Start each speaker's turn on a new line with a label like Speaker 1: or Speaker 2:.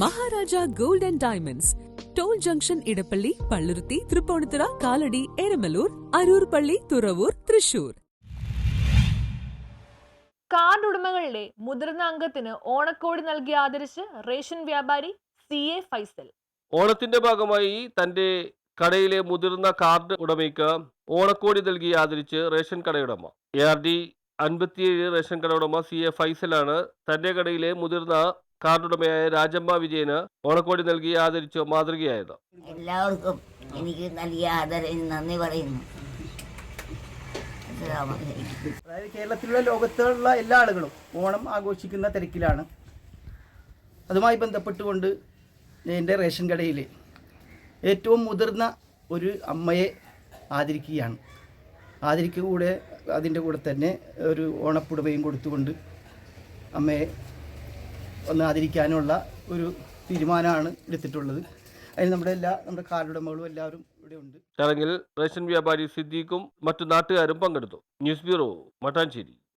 Speaker 1: Maharaja gold and diamonds. Toll junction Edappally Palluruthy Tripunithura Kalady Eramalloor Aroor Palli Thuravoor Thrissur.
Speaker 2: Card ഉടമകളുടെ മുതിർന്ന അംഗത്തിന് ഓണക്കോടി നൽകി ആദരിച്ച് റേഷൻ വ്യാപാരി സി എ ഫൈസൽ.
Speaker 3: ഓണത്തിന്റെ ഭാഗമായി തന്റെ കടയിലെ മുതിർന്ന കാർഡ് ഉടമയ്ക്ക് ഓണക്കോടി നൽകി ആദരിച്ച് റേഷൻ കടയുടമ. എ ആർ ഡി അൻപത്തിയേഴ് റേഷൻ കട ഉടമ സി എ ഫൈസലാണ് തന്റെ കടയിലെ മുതിർന്ന കാർഡ് ഉടമയായ രാജമ്മ വിജയന് ഓണക്കോടി നൽകി ആദരിച്ചു മാതൃകയായത്.
Speaker 4: എല്ലാവർക്കും എനിക്ക് നൽകിയ ആദരം നന്ദി പറയുന്നു.
Speaker 5: അതായത് കേരളത്തിലുള്ള ലോകത്തുള്ള എല്ലാ ആളുകളും ഓണം ആഘോഷിക്കുന്ന തിരക്കിലാണ്. അതുമായി ബന്ധപ്പെട്ടുകൊണ്ട് എന്റെ റേഷൻ കടയിൽ ഏറ്റവും മുതിർന്ന ഒരു അമ്മയെ ആദരിക്കുകയാണ്. ആദരിക്കുക കൂടെ അതിന്റെ കൂടെ തന്നെ ഒരു ഓണപ്പുടവയും കൊടുത്തുകൊണ്ട് അമ്മയെ ഒന്ന് ആദരിക്കാനുള്ള ഒരു തീരുമാനമാണ് എടുത്തിട്ടുള്ളത്. അതിന് നമ്മുടെ എല്ലാ നമ്മുടെ കാർഡുടമകളും എല്ലാവരും ഇവിടെ ഉണ്ട്.
Speaker 3: ചടങ്ങിൽ റേഷൻ വ്യാപാരി സിദ്ദീഖും മറ്റു നാട്ടുകാരും പങ്കെടുത്തു. News bureau Mattancherry.